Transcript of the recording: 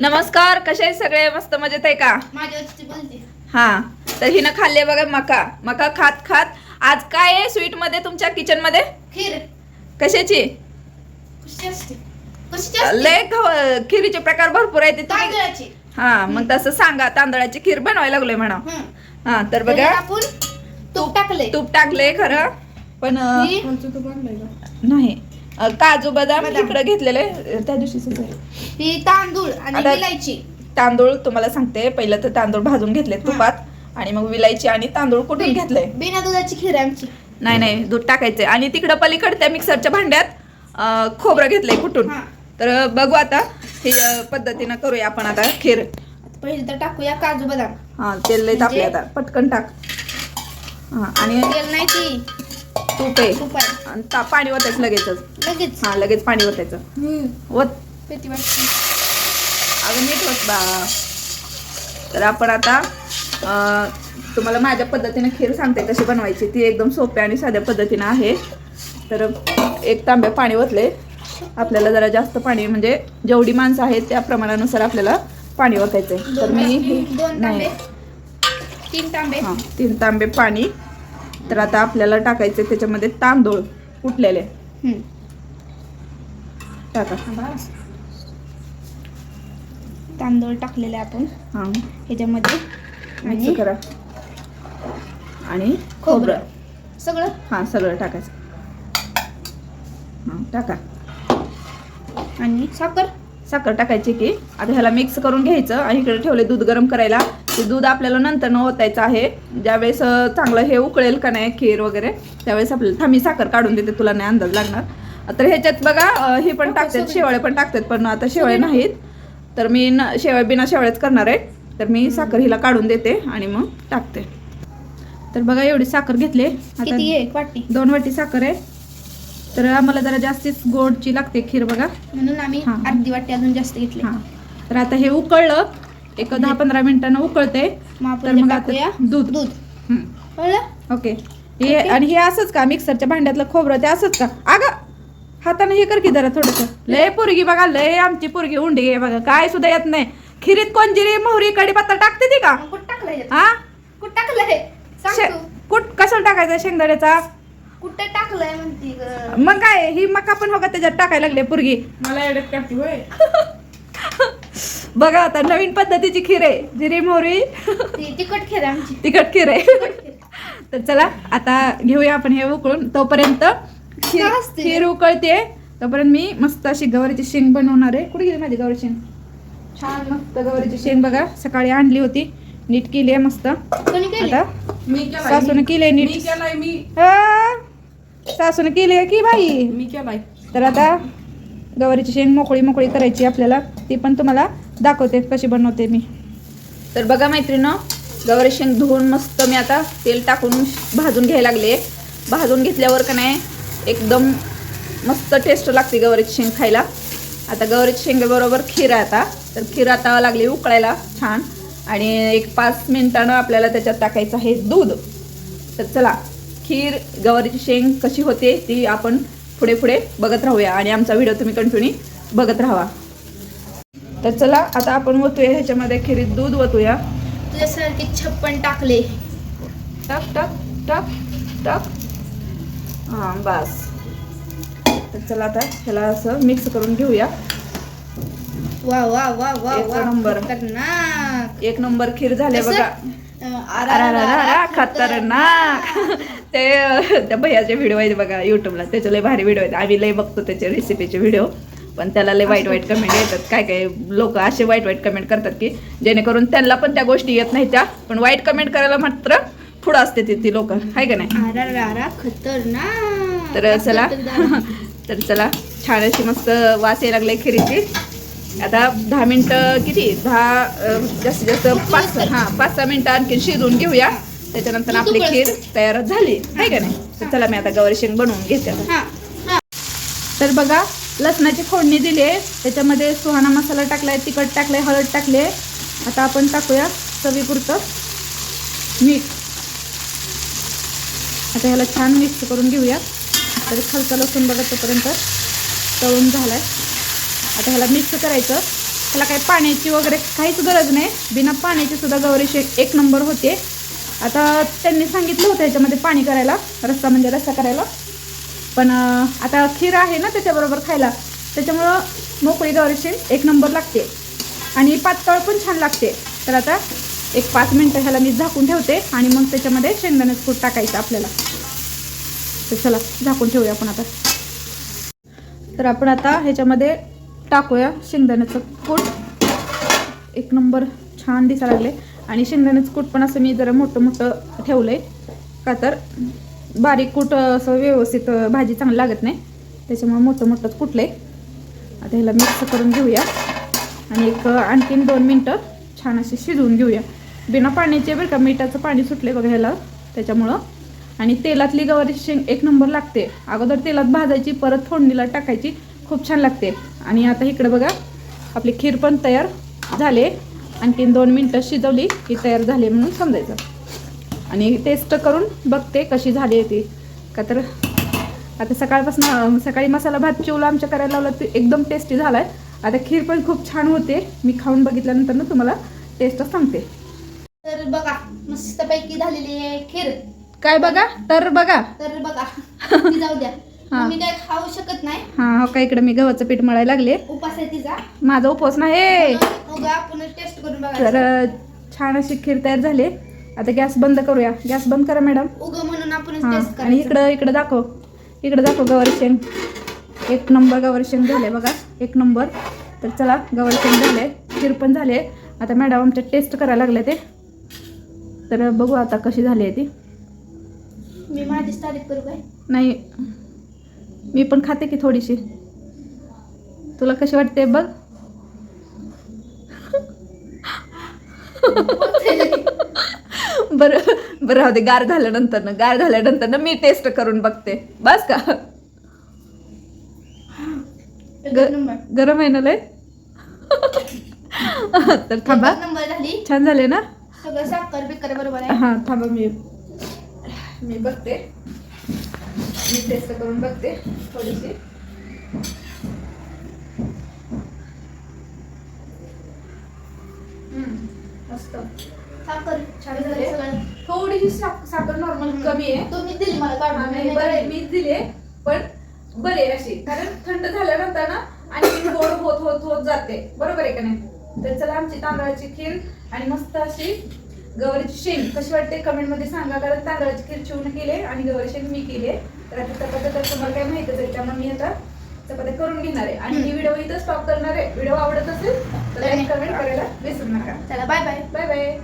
नमस्कार कसे आहे सगळे? मस्त मजेत आहे का? हा तर हिनं खाल्ले बघा मका. मका खात खात आज काय आहे स्वीटमध्ये तुमच्या किचनमध्ये? खीर. कशाची? कशी असते. कशी असते. लय खिरीचे प्रकार भरपूर आहेत तुम्ही हा मग तसं सांगा तांदळाची खीर बनवायला लागलोय म्हणा. हं. हा तर बघा. आपण तूप टाकले तूप टाकले खरं. पण नाही. काजू बदाम. इकडे घेतलेले त्या दिवशीच ही तांदूळ आणि आता- विलायची. तांदूळ तुम्हाला सांगते पहिलं तर तांदूळ भाजून घेतले तुपात आणि मग विलायची आणि तांदूळ कुठून घेतले? बिना दुधाची खीर आहे आमची. नाही नाही दूध टाकायचे. आणि तिकडं पलीकडे त्या मिक्सरच्या भांड्यात अं, खोबरं घेतलंय कुठून? हा. तर बघू आता हे अं, पद्धतीनं करूया आपण आता खीर. आता पहिले तर टाकूया काजू बदाम. हा तेल लय तापले म्हणजे- आता. पटकन टाक. हा आणि तेल नाही ती. तूप आहे. तूप आहे. आणि ता- पाणी ओतायचं लगेचच. लगेच. हा लगेच पाणी ओतायचं. ओत. पेटी वाटते. अगं नीट होत बा. तर आपण आता अं, तुम्हाला माझ्या पद्धतीने खीर सांगते कशी बनवायची. ती एकदम सोप्या आणि साध्या पद्धतीनं आहे. तर एक तांब्या पाणी ओतले. आपल्याला जरा जास्त पाणी म्हणजे जेवढी माणसं आहेत त्या प्रमाणानुसार आपल्याला पाणी ओतायचं आहे तर मी दोन तांबे. नाही तीन तांबे. हां तीन तांबे पाणी. तर आता आपल्याला टाकायचे त्याच्यामध्ये तांदूळ कुटलेले. टाका. तांदूळ टाकलेले आपण. हां. ह्याच्यामध्ये आणि करा. आणि खोबरं. खोबरं. सगळं? हां सगळं टाकायचं. हां टाका. आणि साखर? साखर टाकायची की आता ह्याला मिक्स करून घ्यायचं आणि इकडे ठेवले दूध गरम करायला. ते दूध आपल्याला नंतर न ओतायचं आहे. ज्यावेळेस चांगलं हे उकळेल का नाही खीर वगैरे त्यावेळेस आपल्याला थांबी साखर काढून देते तुला नाही अंदाज लागणार. तर ह्याच्यात बघा हे पण टाकतात शेवळे पण टाकतात पण आता शेवळे नाहीत. तर मी न शेवळे बिना शेवळेच करणार आहे. तर मी साखर हिला काढून देते आणि मग टाकते. तर बघा एवढी साखर घेतली. आता दोन वाटी साखर आहे. तर आम्हाला जरा जास्तीच गोडची लागते खीर बघा. म्हणून आम्ही. अर्धी वाटी अजून जास्त घेतली. हा. तर आता हे उकळलं. एक दहा पंधरा मिनिटानं उकळते मग तर मग आता दूध. दूध. ओके. हे आणि हे असंच का? मिक्सरच्या भांड्यातलं खोबरं ते असंच का? अगं हाताने हे कर की जरा थोडस. लय पोरगी बघा लय आमची पोरगी उंडी आहे बघा. काय सुद्धा येत नाही. खिरीत कोण जिरी मोहरी कढीपत्ता टाकते ती का? हे? हा? कुठं टाकलंय? कुठ कशाला टाकायचा शेंगदाण्याचा? कुठं टाकलंय म्हणती मग काय ही मका पण हो का त्याच्यात टाकायला लागले पोरगी. मला एवढ्यात टाकते होय. बघा आता नवीन पद्धतीची खीर आहे. जिरी मोहरी. ती तिखट खेळ आमची. तिखट खीर आहे. तर चला आता घेऊया आपण हे उकळून. तोपर्यंत खीर? खीर उकळते. तोपर्यंत मी मस्त अशी गवारीची शेंग बनवणार आहे. कुठे गेली माझी गवारी शेंग? छान मस्त गवारीची शेंग बघा. सकाळी आणली होती. नीट केली आहे मस्त. आता सासूने केली मी नीट. केलाय मी. सासूने केली आहे की बाई? मी केलाय. तर आता गवारीची शेंग मोकळी मोकळी करायची आपल्याला. ती पण तुम्हाला दाखवते कशी बनवते मी. तर बघा मैत्रिणं गवारी शेंग धुवून मस्त मी आता तेल टाकून भाजून घ्यायला लागले. भाजून घेतल्यावर का नाही एकदम मस्त टेस्ट लागते गवारीची शेंग खायला. आता गवारीच्या शेंगेबरोबर खीर आहे आता. तर खीर आता लागली उकळायला छान. आणि एक पाच मिनिटानं आपल्याला त्याच्यात टाकायचं आहे दूध. तर चला खीर गवारीची शेंग कशी होते ती आपण पुढे पुढे बघत राहूया. आणि आमचा व्हिडिओ तुम्ही कंटिन्यू बघत राहा तर चला आता आपण ओतूया ह्याच्यामध्ये खिरीत दूध ओतूया तुझ्यासारखे छप्पन टाकले. टक टक टक टक. हां बस. तर चला आता ह्याला असं मिक्स करून घेऊया. वा वा वा वा एक वा. नंबर. खतरनाक. एक नंबर खीर झाले? बघा. खतरनाक. ते त्या भैयाचे व्हिडिओ आहेत बघा युट्यूबला त्याचे लय भारी व्हिडिओ आहेत. आम्ही लय बघतो त्याचे रेसिपीचे व्हिडिओ पण त्याला लय वाईट वाईट कमेंट येतात. काय काय लोक असे वाईट वाईट कमेंट करतात की जेणेकरून त्यांना पण त्या गोष्टी येत नाही त्या पण वाईट कमेंट करायला मात्र पुढं असते ती ती लोक. आहे का नाही? तर चला. तर चला. छान अशी मस्त वास यायला लागले खिरीची. आता दहा मिनटं किती? दहा जास्तीत जास्त पाच हां पाच सहा मिनटं आणखी शिजवून घेऊया. त्याच्यानंतर आपली खीर तयार झाली. आहे का नाही? तर चला मी आता गवारी शेंग बनवून घेते तर बघा लसणाची फोडणी दिली आहे. त्याच्यामध्ये सुहाणा मसाला टाकलाय तिखट टाकलाय हळद टाकले आता आपण टाकूया चवीपुरतं मीठ. आता ह्याला छान मिक्स करून घेऊया. तर खालचा लसूण बघा तोपर्यंत तळून झालाय. आता ह्याला मिक्स करायचं. त्याला काही पाण्याची वगैरे काहीच गरज नाही. बिना पाण्याची सुद्धा गवारी एक नंबर होते. आता त्यांनी सांगितलं होतं याच्यामध्ये पाणी करायला रस्सा म्हणजे रस्सा करायला. पण आता खीर आहे ना त्याच्याबरोबर खायला त्याच्यामुळं मोकळी गवारी एक नंबर लागते. आणि पातळ पण छान लागते. तर आता एक पाच मिनटं ह्याला मी झाकून ठेवते आणि मग त्याच्यामध्ये शेंगदाण्याचं कूट टाकायचं आपल्याला. तर चला झाकून ठेवूया आपण आता. तर आपण आता ह्याच्यामध्ये टाकूया शेंगदाण्याचं कूट. एक नंबर छान दिसायला लागले. आणि शेंगदाण्याचं कूट पण असं मी जरा मोठं मोठं ठेवलं आहे का तर बारीक कुट असं व्यवस्थित भाजी चांगली लागत नाही. त्याच्यामुळे मोठं मोठंच कुटलं आहे आता ह्याला मिक्स करून घेऊया. आणि एक आणखीन दोन मिनटं छान असे शिजवून घेऊया. बिना पाण्याचे बरं का मिठाचं पाणी सुटले बघा ह्याला. त्याच्यामुळं. आणि तेलातली गवारी शेंग एक नंबर लागते. अगोदर तेलात भाजायची परत फोडणीला टाकायची. खूप छान लागते. आणि आता इकडे बघा आपली खीर पण तयार झाले. आणखीन दोन मिनटं शिजवली की तयार झाली म्हणून समजायचं. आणि टेस्ट करून बघते कशी झाली आहे ती का तर आता सकाळपासून सकाळी मसाला भात चिवला आमच्या करायला लावला ते एकदम टेस्टी झाला आहे आता खीर पण खूप छान होते मी खाऊन बघितल्यानंतर ना तुम्हाला टेस्ट सांगते तर बघा मस्तपैकी झालेली आहे खीर काय बघा तर बघा तर बघा जाऊ द्या हा. मी काय खाऊ शकत नाही हां हो का इकडे मी गव्हाचं पीठ मळायला लागले उपास आहे तिचा माझा उपवास नाही मग आपण टेस्ट करून तर छान अशी खीर तयार झाली आता गॅस बंद करूया. गॅस बंद करा मॅडम. उग म्हणून आपण हां टेस्ट आणि इकडं इकडं दाखव. इकडं दाखव गवारी शेंग. एक नंबर गवारी शेंग झाले बघा. एक नंबर. तर चला गवारी शेंग झाले खीर पण झाले आता मॅडम आमच्या टेस्ट करायला लागले ते. तर बघू आता कशी झाली आहे ती. मी माझीच तारीफ करू काय? नाही. मी पण खाते की थोडीशी. तुला कशी वाटते बघ. बरं बरं राहू दे गार झाल्यानंतर ना गार झाल्यानंतर ना मी टेस्ट करून बघते. बस का? गरम आहे ना लय? तर थांबा. एकच नंबर झाली. छान झाले ना? सगळं साखर बिकर बरोबर आहे. हां थांबा मी मी बघते. मी टेस्ट करून बघते थोडीशी. हम्म, मस्त. साखर छान झाले. सगळं. थोडीशी साख- साखर नॉर्मल कमी आहे. तुम्ही दिली मला काढून. बरं मीच दिले पण बरे अशी. कारण थंड झाल्यानंतर ना आणि गोड होत होत होत जाते. बरोबर आहे का नाही? तर चला आमची तांदळाची खीर आणि मस्त अशी गवारीची शेंग. कशी वाटते? कमेंटमध्ये सांगा. कारण तांदळाची खीर चिवून केले आणि गवारी शेंग मी केली तर आता चपात्या तर तुम्हाला काय माहितच आहे त्यामुळे मी आता चपात्या करून घेणार आहे. आणि ही व्हिडिओ इथं स्टॉप करणार आहे. व्हिडिओ आवडत असेल तर लाईक कमेंट करायला विसरू नका. चला बाय बाय बाय बाय